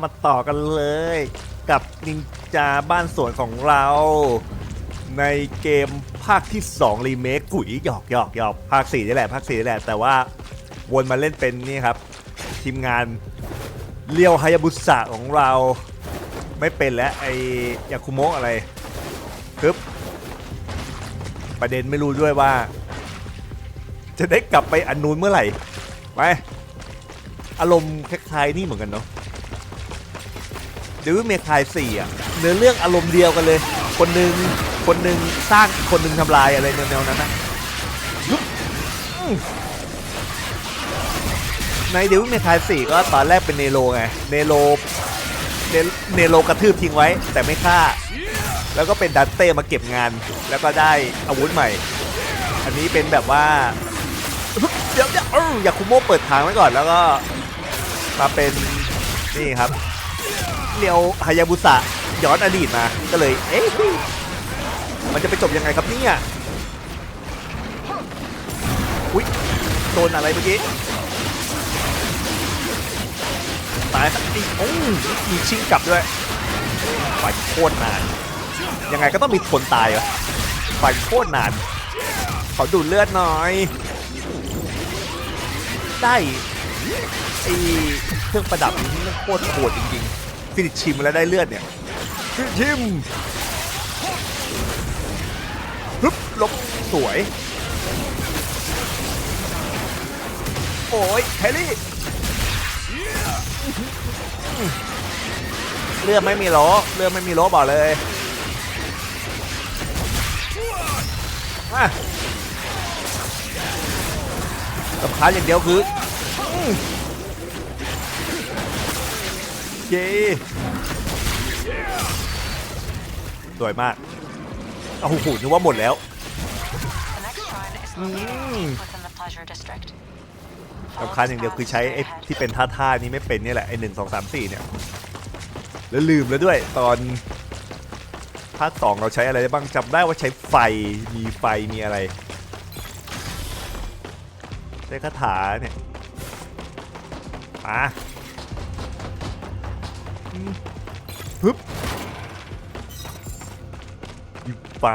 ามาต่อกันเลย กับนินจาบ้านสวนของเรา ในเกมภาคที่ 2 รีเมคกุ๋ยหยอกหยอกหยอกภาค4นี่แหละภาค4นี่แหละ แต่ว่าวนมาเล่นเป็นนี่ครับ ทีมงานเลียวฮายาบุสะของเรา ไม่เป็นแล้วไอยาคุโมะอะไรปึ๊บประเด็นไม่รู้ด้วยว่า จะได้กลับไปอันนู้นเมื่อไหร่ไปอารมณ์คล้ายๆนี่เหมือนกันเนาะ เดวิดเมคายสี่อะเนื้อเรื่องอารมณ์เดียวกันเลย คนหนึ่งคนหนึ่งสร้างอีกคนหนึ่งทำลายอะไรแนวๆนั้นนะยุบอืมในเดวิดเมคายสี่ก็ตอนแรกเป็นเนโรไงเนโรเนเนโรกระทืบทิ้งไว้ แต่ไม่ฆ่า แล้วก็เป็นดันเต้มาเก็บงาน แล้วก็ได้อาวุธใหม่ อันนี้เป็นแบบว่าเดี๋ยวเดี๋ยวเออยาคุโมะเปิดทางไว้ก่อนแล้วก็มาเป็นนี่ครับ เรียวฮายาบุสะย้อนอดีตมาก็เลย เอ๊ะมันจะไปจบยังไงครับเนี่ยอุ๊ยโดนอะไรเมื่อกี้ตายสักทีโอ้ยมีชิงกลับด้วยไฟโคตรนานยังไงก็ต้องมีคนตายวะไฟโคตรนานขอดูดเลือดหน่อย ได้ไอเครื่องประดับนี้มันโคตรโหดจริงๆ ฟินิชชิมแล้วได้เลือดเนี่ยฟินิชชิมฮึบลบสวย โอ้ยแฮร์รี่เลือดไม่มีโลเลือดไม่มีโลบอกเลยมาสำคัญอย่างเดียวคือ เย้สวยมากเอาหูหูนึกว่าหมดแล้ว The next shrine is located within the pleasure district. สำคัญอย่างเดียวคือใช้ไอ้ที่เป็นท่าท่าๆนี้ไม่เป็นนี่แหละไอ้หนึ่งสองสามสี่เนี่ยแล้วลืมแล้วด้วยตอนภาคสองเราใช้อะไรได้บ้างจำได้ว่าใช้ไฟมีไฟมีอะไรใช้คาถาเนี่ยมาอืม ฮึบยิบไป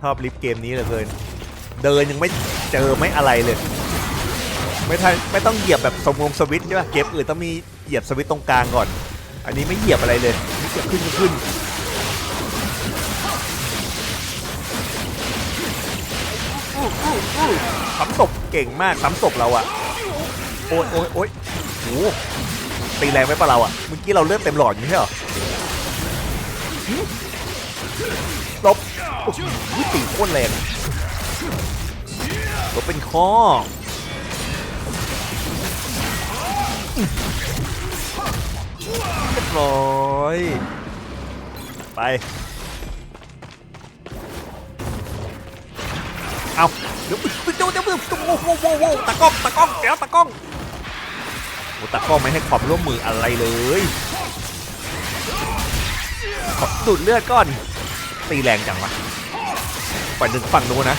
ชอบลิฟต์เกมนี้เหลือเกิน เดินยังไม่เจอไม่อะไรเลย ไม่ทันไม่ต้องเหยียบแบบสมงสวิตใช่ป่ะเกมอื่นต้องมีเหยียบสวิตตรงกลางก่อน อันนี้ไม่เหยียบอะไรเลยเหยียบขึ้นก็ขึ้นซ้ำศพเก่งมากซ้ำศพเราอะ โอ้ยโอ้ยโอ้ยโหตีแรงไปปะเราอะเมื่อกี้เราเลือดเต็มหลอดอยู่ใช่หรอลบโอ้โหตีโคตรแรงลบเป็นข้อเรียบร้อย ไปเอาเดี๋ยวเดี๋ยวเดี๋ยวเดี๋ยวโว้โว้โว้โว้ตากล้องตากล้องเดี๋ยวตากล้อง ตากล้อไม่ให้ความร่วมมืออะไรเลยขอดูดเลือดก่อน ตีแรงจังวะปล่อยดึงฝั่งนู้นนะ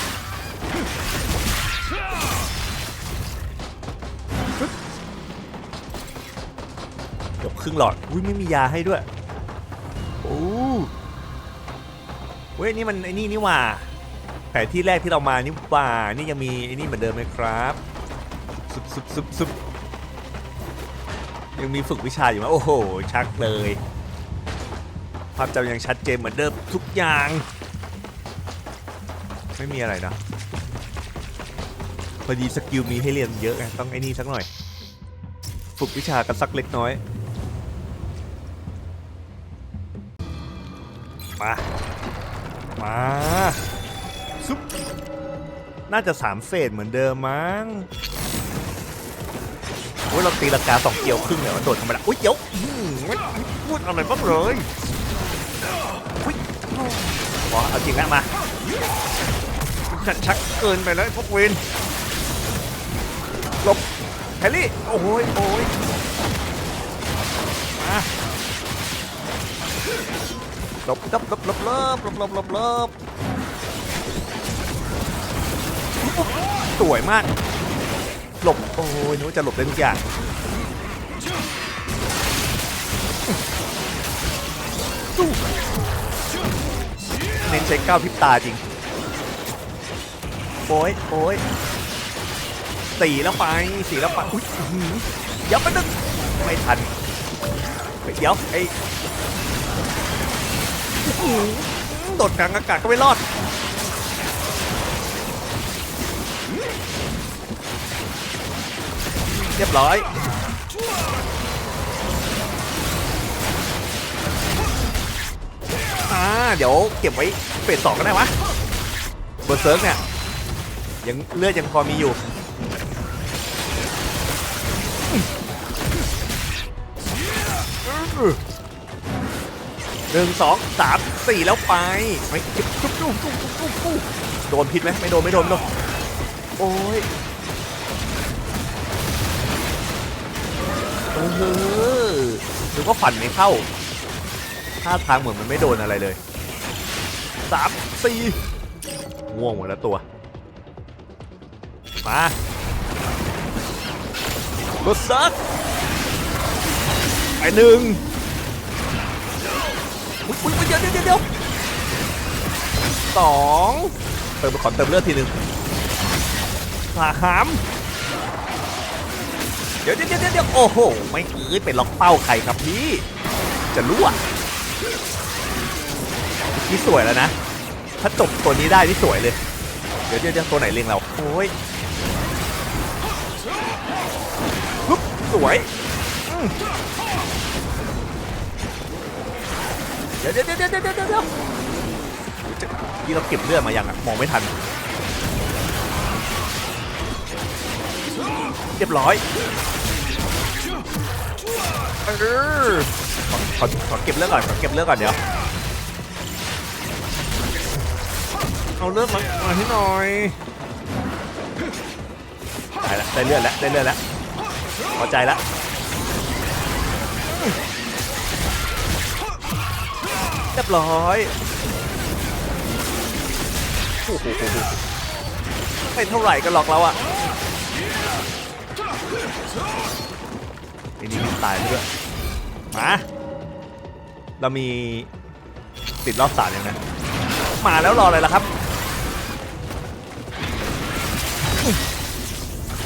ยกครึ่งหลอด อุ้ยไม่มียาให้ด้วย โอ้เว้ยนี่มันไอ้นี่นี่ว่าแผนที่แรกที่เรามานี่ว่า นี่ยังมีไอ้นี่เหมือนเดิมไหมครับซุบซุบซุบซุบ ยังมีฝึกวิชาอยู่ไหมโอ้โห ชักเลย ภาพจำยังชัดเจนเหมือนเดิมทุกอย่าง ไม่มีอะไรนะพอดีสกิลมีให้เรียนเยอะไงต้องไอ้นี่สักหน่อย ฝึกวิชากันสักเล็กน้อยมา มาซุปน่าจะสามเฟสเหมือนเดิมมั้ง โอ้ยเราตีลังกาสองเกี่ยวครึ่งเนี่ยมันโดดธรรมดาอุ้ยเดี๋ยวไม่พูดอะไรบ้างเลยอุ้ยขอเอาจริงนะมาชักชักเกินไปแล้วพวกเวนหลบแฮร์รี่โอ้ยโอ้ยมาหลบหลบหลบหลบหลบหลบหลบหลบหลบสวยมาก หลบ โอ้ยนึกว่าจะหลบได้ทุกอย่างเน้นใช้ก้าวพิบตาจริงโอ้ยโอ้ยสี่แล้วไปสี่แล้วไปอุ้ยยับไปนึงไม่ทันเฮ้ยเดี๋ยวไอ้หือโดดกลางอากาศก็ไม่รอด รียบร้อยอ่าเดี๋ยวเก็บไว้เฟสสองก็ได้วะเบอร์เซิร์กเนี่ยยังเลือดยังพอมีอยู่หนึ่งสองสามสี่แล้วไปไม่จุ๊บจุ๊บจุ๊บจุ๊บจุ๊บโดนพิษไหมไม่โดนไม่โดนโดนโอ้ย ออหรือว่าฝันไม่เข้าท่าทางเหมือนมันไม่โดนอะไรเลยสามสี่ง่วงหมดแล้วตัว มาลดซัดไปหนึ่งอุ๊ยอุ๊ยอุ๊ยเดี๋ยวเดี๋ยวเดี๋ยวเดี๋ยวสองเติมขอเติมเลือดทีหนึ่งสาม เดี๋ยวเดี๋ยวเดี๋ยวโอ้โห ไม่เอ้ยไปล็อกเป้าใครครับพี่ จะรู้อะนี่สวยแล้วนะ ถ้าจบตัวนี้ได้นี่สวยเลย เดี๋ยวเดี๋ยวเดี๋ยวตัวไหนเล็งเรา โอ้ยฮึบสวยเดี๋ยวเดี๋ยวเดี๋ยวเดี๋ยวเดี๋ยวเดี๋ยวเดี๋ยวจะที่เราเก็บเลือดมายังอะมองไม่ทัน รียบร้อยเออขอขอขอเก็บเลือดก่อนขอเก็บเลือดก่อนเดี๋ยวเอาเลือดมามาที่หน่อยได้แล้วได้เลือดแล้วได้เลือดแล้วพอใจแล้วเรียบร้อยโอ้โหไม่เท่าไหร่ก็หรอกแล้วอะ ตายไปด้วยมาเรามีติดรอบสามยังไงมาแล้วรออะไรล่ะครับ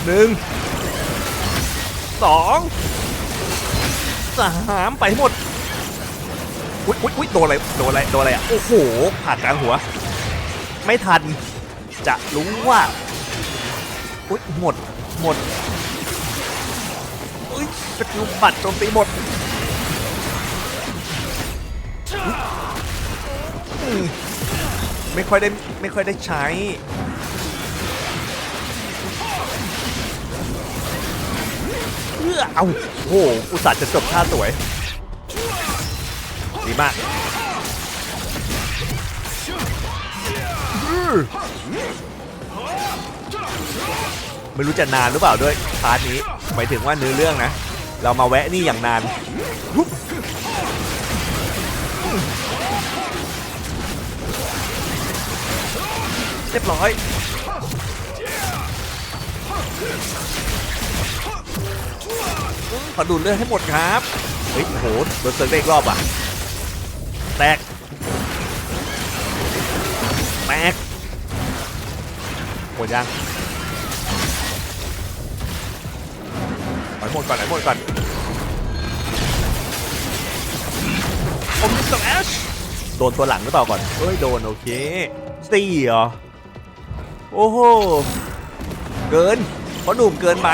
หนึ่งสองสามไปให้หมดอุ๊ยอุ๊ยอุ๊ยโดนอะไรโดนอะไรโดนอะไรอะโอ้โหผ่านกลางหัว ไม่ทันจะรู้ว่าอุ๊ยหมดหมด อุ๊ยสกิลบัตรโจมตีหมดไม่ค่อยได้ไม่ค่อยได้ใช้เอาโอ้โหอุตส่าห์จะจบท่าสวย ดีมากไม่รู้จะนานหรือเปล่าด้วยพาร์ทนี้ หมายถึงว่าเนื้อเรื่องนะ เรามาแวะนี่อย่างนานเรียบร้อยขอดูดเลือดให้หมดครับเฮ้ยโอ้โหโดนเซิร์ฟได้อีกรอบอะ แตก แตก หมดยัง ไหลหมดก่อนไหลหมดก่อนผมสแลชโดนตัวหลังหรือเปล่าก่อนเฮ้ยโดนโอเคสี่เหรอโอ้โหเกินเพราะหนุ่มเกินไป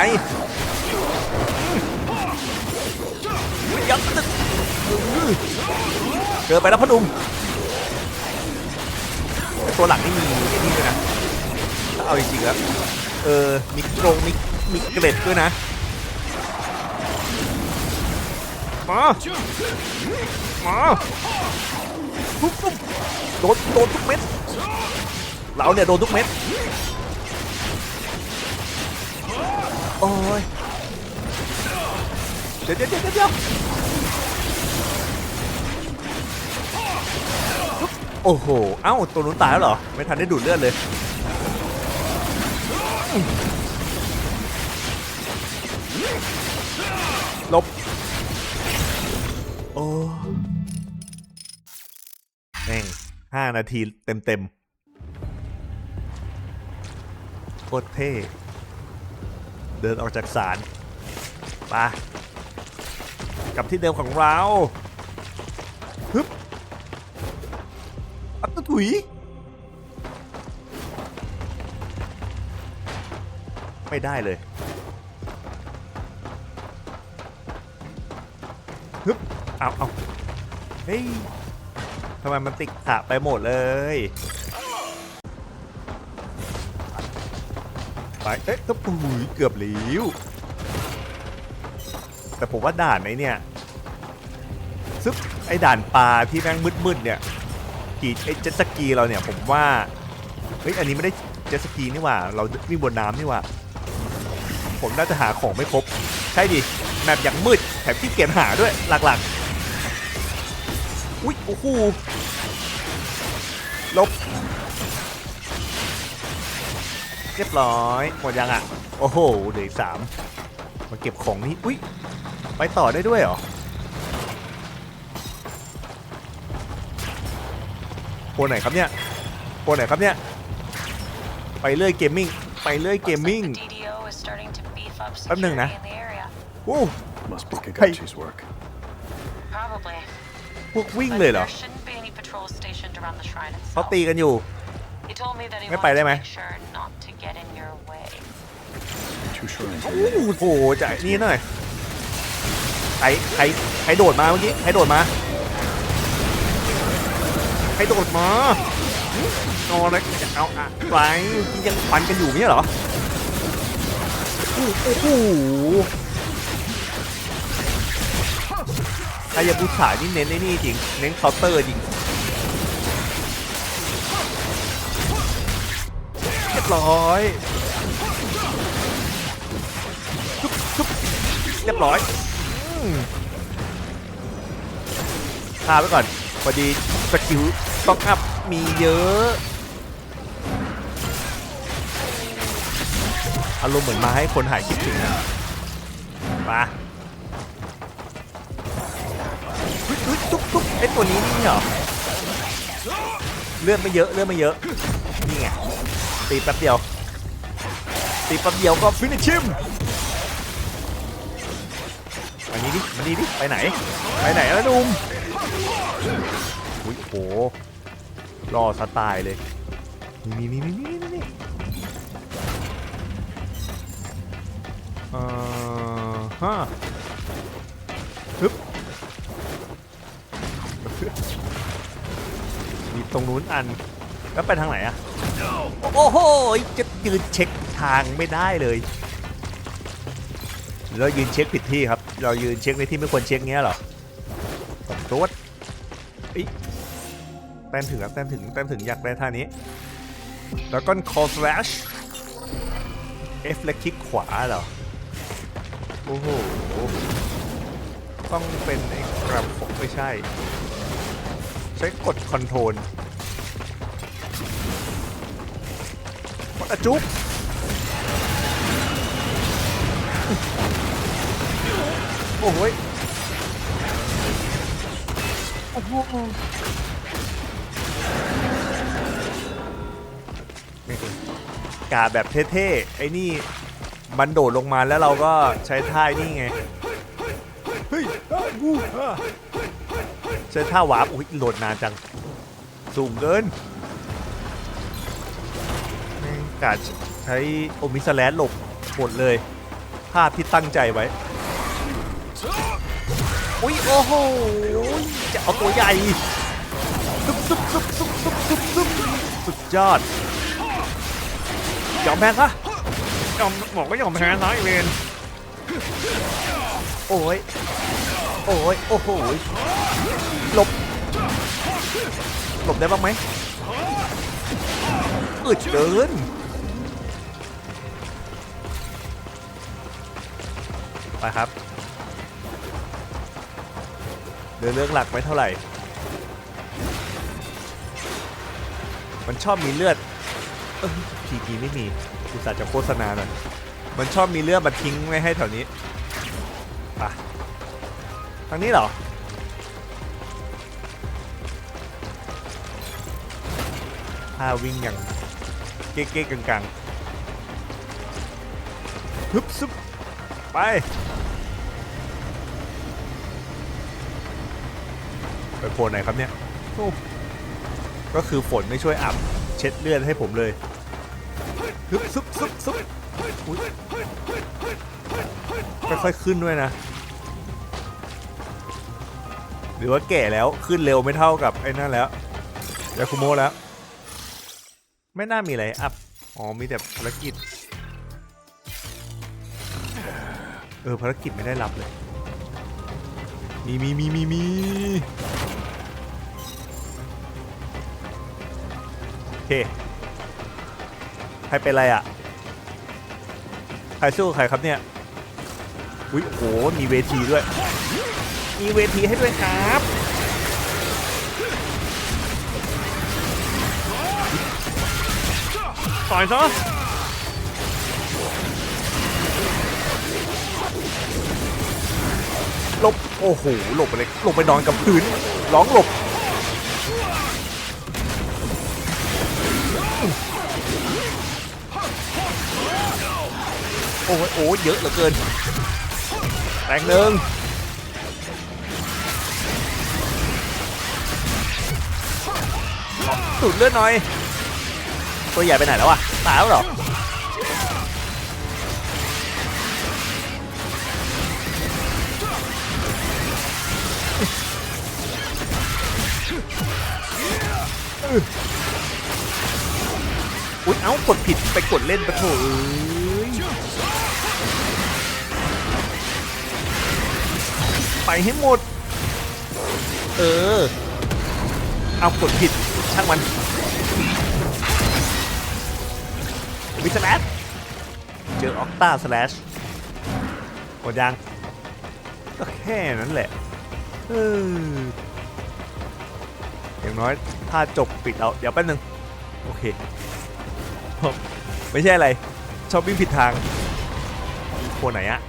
ยับตึกเกินไปแล้วพ่อหนุ่มแต่ตัวหลังนี่มีไอ้นี่ด้วยนะถ้าเอาจริงๆแล้วเออมีกรงมีมีเกล็ดด้วยนะ มามาปุ๊บปุ๊บโดนโดนทุกเม็ดเราเนี่ยโดนทุกเม็ดโอ้ยเดี๋ยวเดี๋ยวเดี๋ยวเดี๋ยวโอ้โห เอ้า ตัวนู้นตายแล้วเหรอ ไม่ทันได้ดูดเลือดเลย ห้านาทีเต็มเต็มๆโคตรเท่ เดินออกจากศาลไปกับที่เดิมของเราฮึบอัตถุยไม่ได้เลยฮึบเอาเอาเฮ้ย ทำไมมันติดขะไปหมดเลย ไป เอ๊ะก็ปุ๋ยเกือบหลิว แต่ผมว่าด่านไหนเนี่ยซึบไอ้ด่านปลาที่แม่งมืดๆเนี่ยขี่ไอ้เจ็ตสกีเราเนี่ยผมว่า เฮ้ย อันนี้ไม่ได้เจ็ตสกีนี่หว่า เราวิ่งบนน้ำนี่หว่า ผมน่าจะหาของไม่ครบ ใช่ดิแมปอย่างมืดแถมที่เกียจหาด้วยหลักๆ อุ๊ยโอ้โหลบเรียบร้อยหมดยังอะ โอ้โหเหลืออกสามมาเก็บของนี่อุ๊ยไปต่อได้ด้วยเหรอโปรไหนครับเนี่ยโปรไหนครับเนี่ย ไปเรื่อยเกมมิ่งไปเรื่อยเกม Looks like มิ่ง the DDO is starting to beef up แป๊บหนึ่ง security นะ in the area. โอ้ Must be Hey. Kagachi's work. Probably. พวกวิ่ง But เลยเหรอ there shouldn't be any patrols stationed around the shrine เขา itself. ตีกันอยู่ He told me that he ไม่ wanted ไปได้ไหม to make sure not to get in your way. Two shrines โอ้ remain. โหจ่ายนี่หน่อยใครใครใครโดดมาเมื่อกี้ใครโดดมาใครโดดมาเอาอะไรเอาอะไปที่ยังฟันกันอยู่ไม่ใช่เหรอโอ้โอ้โห ใครอยาบูชานี่เน้นไอ้นี่จริง เน้นเคาน์เตอร์จริงเรียบร้อยชุบชุบเรียบร้อยพาไปก่อนพอดีสกิลต้องอัพมีเยอะอารมณ์เหมือนมาให้คนหายคิดถึงอะมา ฮ้ยเฮ้ยตุ๊บตุ๊บไอตัวนี้นี่เหรอเลื่อนไม่เยอะเลื่อนไม่เยอะนี่ไงตีแป๊บเดียวตีแป๊บเดียวก็ฟินิชชิมมานี้ดิมานี้ดิไปไหน ไปไหนแล้วนุ่มอุ้ยโหรอสไตล์เลยนี่นี่นี่นี่นี่นี่เอ่อฮะ ตรงนู้นอันแล้วไปทางไหนอะโอ้โหจะยืนเช็คทางไม่ได้เลยเรายืนเช็คผิดที่ครับ เรายืนเช็คในที่ไม่ควรเช็คเงี้ยหรอผมตัวจเอ้ยแต้มถึงครับแต้มถึงแต้มถึงอยากได้ท่านี้แล้วก็ call slash F และคลิกขวาเหรอโอ้โหต้องเป็นไอ้กระผมไม่ใช่ ใช้กดคอนโทรล อะจุ๊บโอ้โหยโอ้โหกาแบบเท่ๆ ไอ้นี่มันโดดลงมาแล้วเราก็ใช้ท่านี่ไง เฮ้ยใช้ท่าวาร์ปอุ้ยโหลดนานจัง สูงเกิน กาดใช้โอมิสแลนหลบหมดเลยภาพที่ตั้งใจไว้ อุ้ยโอ้โห จะเอาตัวใหญ่ซุบซุบซุบซุบซุบซุบซุบสุดยอดยอมแพ้ซะยอมบอกว่ายอมแพ้ซะไอเวนโอ้ย โอ้ย โอ้โห หลบ หลบได้บ้างไหมอึดเกิน ไปครับเดินเรื่องหลักไม่เท่าไหร่ มันชอบมีเลือดออทีทีไม่มีอุตส่าห์จะโฆษณาหน่อยมันชอบมีเรื่องมาทิ้งไว้ให้แถวนี้ไปทางนี้เหรอ ถ้าวิ่งอย่างเก๊กๆกังๆฮึบซึบ ไป ไปโผล่ไหนครับเนี่ยโอ้ก็คือฝนไม่ช่วยอับเช็ดเลือดให้ผมเลยฮึบซึบซึบซึบอุ๊ยค่อยๆขึ้นด้วยนะ หรือว่าแก่แล้วขึ้นเร็วไม่เท่ากับไอ้นั่นแล้วยาคุโมะแล้ว ไม่น่ามีอะไรอัพ อ๋อมีแต่ภารกิจ เออภารกิจไม่ได้รับเลย มีมีมีมีมีโอเค ใครเป็นไรอะ ใครสู้ใครครับเนี่ยอุ้ยโอ้โหมีเวทีด้วย มีเวทีให้ด้วยครับต่อยซะ โอ้โหหลบไปเลยหลบไปนอนกับพื้นร้องหลบโอ้ยโอ้เยอะเหลือเกินแตงหนึ่งสูดเลือดหน่อย ตัวใหญ่ไปไหนแล้ววะตายแล้วหรอ อุ๊ยเอ้ากดผิดไปกดเล่นปะโถเอ้ยไปให้หมด เออ เอากดผิด ช่างมันวิสแลชเจอออกต้าสแลชกดยัง ก็แค่นั้นแหละ เออ อย่างน้อย ถ้าจบปิดเอา เดี๋ยวแป๊บนึง โอเค ไม่ใช่อะไร ชอบวิ่งผิดทางโคนไหนอะ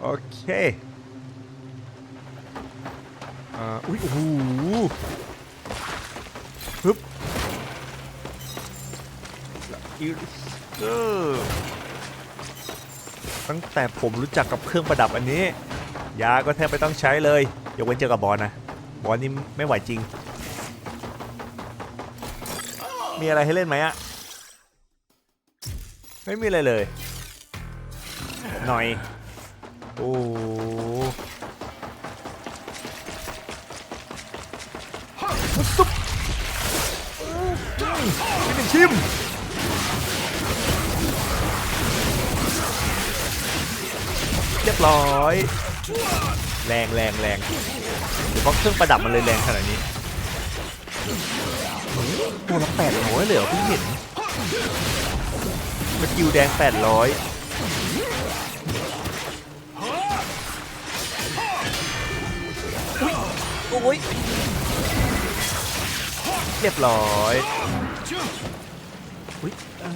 โอเคอ่าอุ้ยโอ้โหฮึบอิริสเกอ ตั้งแต่ผมรู้จักกับเครื่องประดับอันนี้ ยาก็แทบไม่ต้องใช้เลยยกเว้นเจอกับบอลนะบอลนี่ไม่ไหวจริง มีอะไรให้เล่นไหมอะไม่มีอะไรเลย หน่อย โอ้ตุ๊บเป็นชิม บร้อย แรงแรงแรงหรือเพราะเครื่องประดับมันเลยแรงขนาดนี้ตัวละแปดร้อยเลยเหรอพิ่เห็นสกิลแดงแปดร้อยโอ้ยเรียบร้อยอุ้ยเอ้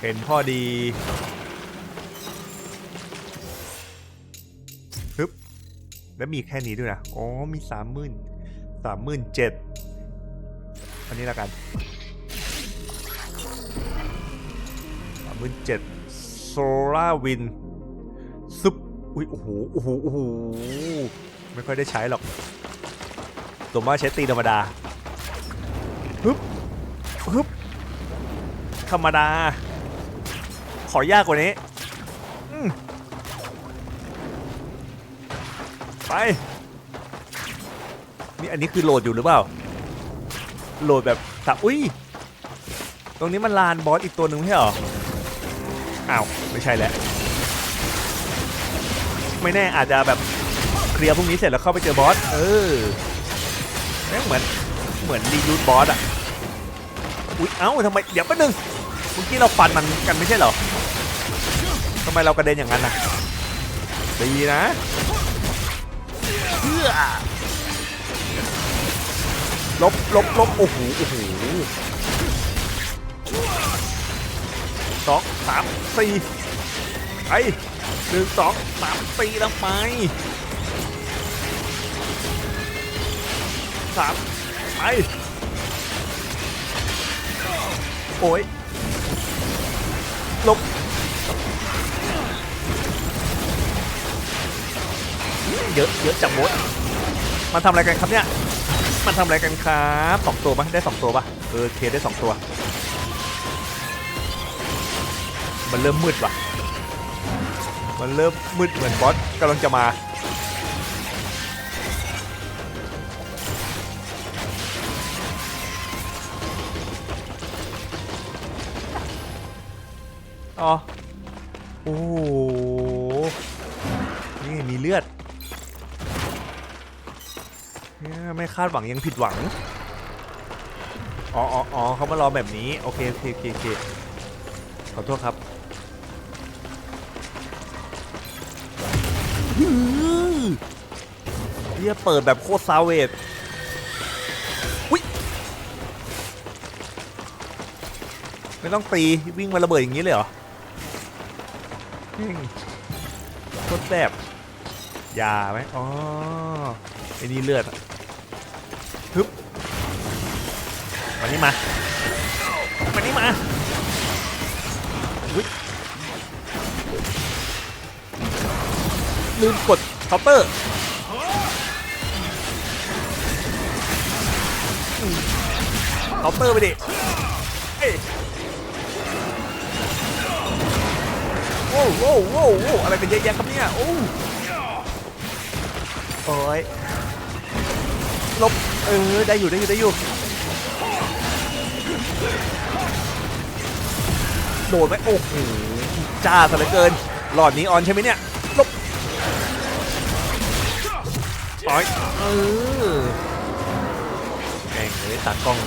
เห็นพอดี แล้วมีแค่นี้ด้วยนะอ๋อมีสามหมื่นสามหมื่นเจ็ดอันนี้ละกันสามหมื่นเจ็ดโซล่าวินซุปอุ้ยโอ้โหโอ้โหโอ้โหไม่ค่อยได้ใช้หรอกตัวมาใช้ตีธรรมดาฮึบฮึบธรรมดา ขอยากกว่านี้ ไป นี่อันนี้คือโหลดอยู่หรือเปล่า โหลดแบบถ้าอุ้ย ตรงนี้มันลานบอสอีกตัวหนึ่งใช่หรอ อ้าว ไม่ใช่แล้ว ไม่แน่อาจจะแบบเคลียร์พวกนี้เสร็จแล้วเข้าไปเจอบอส เออแม่งเหมือนเหมือนรียูทบอสอะอุ๊ยเอ้าทำไม เดี๋ยวแป๊บนึงเมื่อกี้เราฟันมันกันไม่ใช่เหรอทำไมเรากระเด็นอย่างนั้นนะดีนะ ลบลบลบโอ้โหโอ้โหสองสามสี่ไปหนึ่งสองสามสี่แล้วไปสามไปโอ้ยลบเยอะเยอะจังมด มันทำอะไรกันครับเนี่ย มันทำอะไรกันครับสองตัวปะได้สองตัวปะเออเคได้สองตัว มันเริ่มมืดว่ะ มันเริ่มมืดเหมือนบอสกำลังจะมา อ๋อ โอ้โหนี่มีเลือด เนี่ยไม่คาดหวังยังผิดหวัง อ๋ออ๋อออเขามารอแบบนี้ โอเคโอเคโอเคโอเคขอโทษครับเฮียเปิดแบบโคตรซาเวทวิไม่ต้องตีวิ่งมาระเบิดอย่างนี้เลยเหรอโคตรแบบ ยาไหมอ๋อไอ้นี่เลือดฮึบมานี่มามานี่มาลืมกดเคาน์เตอร์เคาน์เตอร์ไปดิเอ้ยโอ้โหโอ้โหอะไรกันเยอะแยะครับเนี่ย โอ้ โอ้ยลบเออได้อยู่ได้อยู่ได้อยู่โดนไหมโอ้โหจ้าซะเหลือเกิน หลอดนี้ออนใช่ไหมเนี่ยลบปล่อยเออแม่งเลยตากล้อง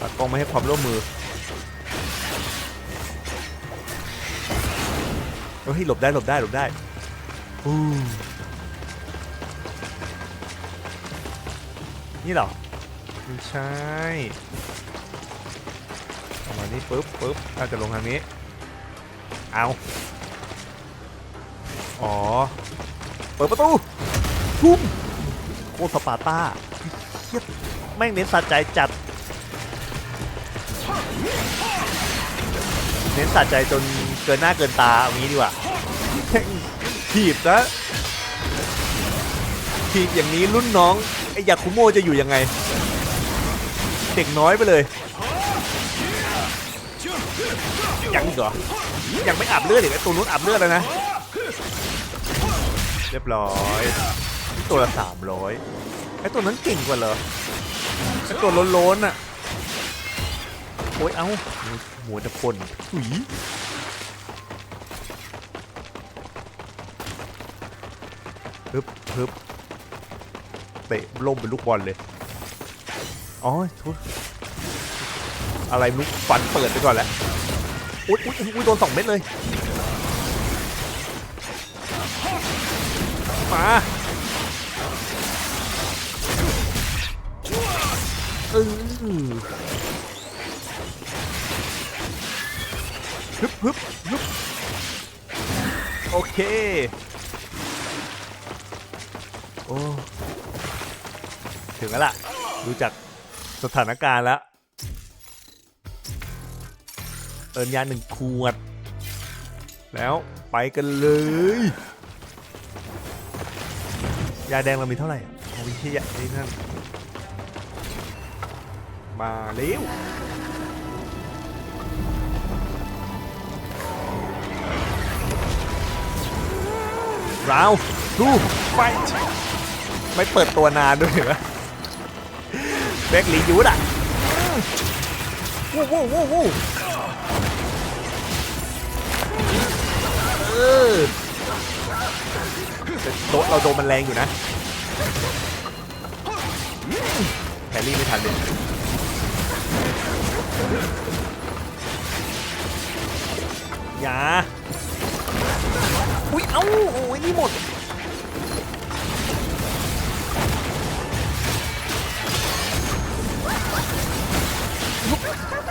ตากล้องไม่ให้ความร่วมมือเฮ้ยหลบได้หลบได้หลบได้อู้ นี่เหรอไม่ใช่เอามานี่ปุ๊บปุ๊บน่าจะลงทางนี้ เอาอ๋อ เปิดประตูทุ่มโคตรสปาร์ต้าเหี้ยแม่งเน้นสะใจจัด เน้นสะใจจนเกินหน้าเกินตาเอางี้ดีกว่าแม่งถีบนะทีอย่างนี้รุ่นน้องไอ้ ยาคุโมจะอยู่ยังไง เด็กน้อยไปเลย ยังอีกเหรอ ยังไม่อาบเลือดอีกตัวนู้นอาบเลือดแล้วนะ เรียบร้อย ตัวละสามร้อยไอ้ตัวนั้นเก่งกว่าเหรอไอ้ตัวโล้นๆอะ โอ้ย เอ้าหัวจะพ่นหุยฮึบฮึบ เตะล่มเป็นลูกบอลเลย อ๋อทุอะไรลูกฟันเปิดไปก่อนแล้วอุ๊ยอุ๊ยอุ๊ยโดนสองเม็ดเลย มา เออฮึบฮึบฮึบโอเค งแล้วล่ะ ดูจากสถานการณ์แล้ว เอินยาหนึ่งขวด แล้วไปกันเลย ยาแดงเรามีเท่าไหร่เอาไม่ใช่ยาไอ้นั่น มาเร็วราวทูไฟไม่เปิดตัวนานด้วยเห็นไหมแบกลียูดอะวู้วู้วู้วู้เออแต่โดนเราโดนมันแรงอยู่นะแพรรี่ไม่ทันเลยอย่าอุ้ยเอ้าโอ้ยนี่หมด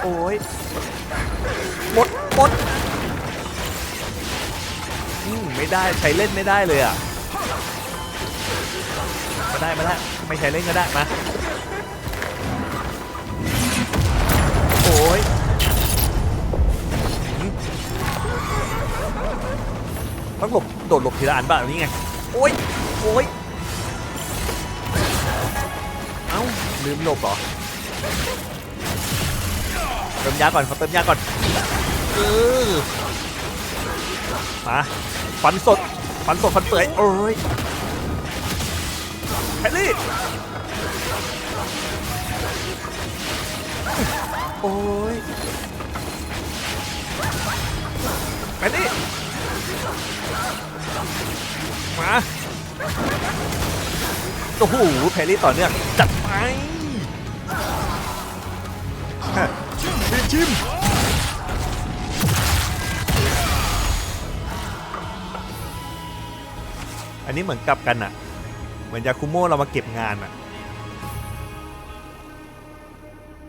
โอ้ยหมดหมดอืมไม่ได้ใช้เล่นไม่ได้เลยอะมาได้มาได้ไม่ใช้เล่นก็ได้มาโอ้ยอืมต้องหลบโดดหลบทีละอันบ้างนี่ไงโอ้ยโอ้ยเอ้าลืมหลบเหรอ เติมยาก่อนเขาเติมยาก่อนเออมาฟันสดฟันสดฟันเปื่อยโอ้ยแฮร์รี่โอ้ยแฮร์รี่มาโอ้โหแพรรี่ต่อเนื่องจัดไป ชิมชิม อันนี้เหมือนกลับกันอะเหมือนยาคุโม่เรามาเก็บงานอะ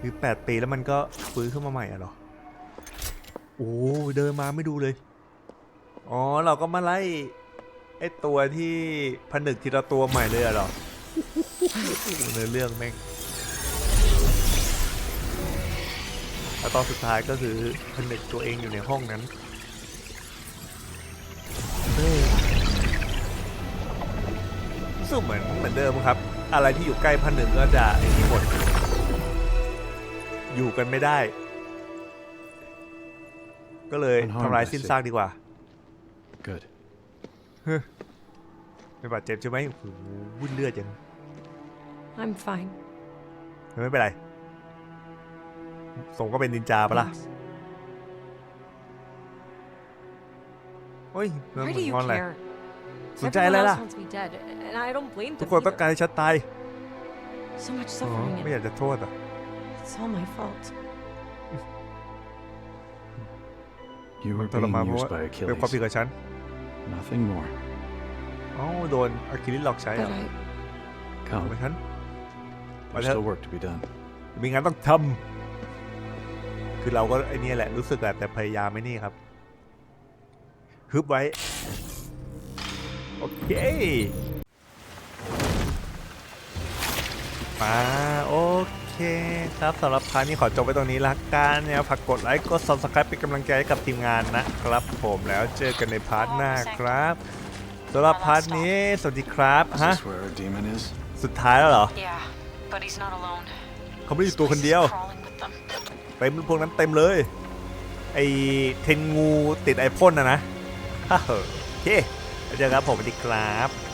คือแปดปีแล้วมันก็ฟื้นขึ้นมาใหม่อะหรอ โอ้เดินมาไม่ดูเลย อ๋อ เราก็มาไล่ไอตัวที่ผนึกทีละตัวใหม่เลยอะหรอในเรื่องแม่ง แล้วตอนสุดท้ายก็คือผนึกตัวเองอยู่ในห้องนั้นเฮ้ยรู้สึกเหมือนเหมือนเดิมครับ อะไรที่อยู่ใกล้ผนึกก็จะไอ้นี่หมด อยู่กันไม่ได้ ก็เลยทำลายสิ้นซากดีกว่า Good. ไม่บาดเจ็บใช่ไหมโอ้โหวุ่นเลือดยัง I'm fine. ไม่เป็นไร สมก็เป็นนินจาปะล่ะ Thanks. เฮ้ยเรื่อง Why มึ do ง you งอนอะไร care? สนใจอะไร Everyone ล่ะ else wants me dead, and I don't blame ทุก them คนต้อง either. การให้ฉันตาย So much อ๋อ suffering, ไม่อยาก and จะโทษอะ it's all my fault. You มั were นทร being มานเพราะ used ว่า by เป็นความผิด Achilles. กับฉัน Nothing more. อ๋อโดนอะคิลิสหลอกใช้ But อะ I, เอา Come. ไปฉัน There's What still work to be done. มีงานต้องทำ คือเราก็ไอ้นี่แหละรู้สึกแหละแต่พยายามไม่นี่ครับฮึบไว้ โอเคมาโอเคครับสำหรับพาร์ทนี้ขอจบไว้ตรงนี้ละกันเนี่ยฝากกดไลค์กด subscribe เป็นกำลังใจให้กับทีมงานนะครับผมแล้วเจอกันในพาร์ทหน้าครับสำหรับพาร์ทนี้ สวัสดีครับ Is ฮะ this where our demon is? สุดท้ายแล้วเหรอ Yeah, but he's not alone. เขาไม่ได้อยู่ This ตัวคน place เดียว เต็มพวกนั้นเต็มเลย ไอเทนงูติดไอพ่นนะนะโอเคเจอกันครับผมสวัสดีครับ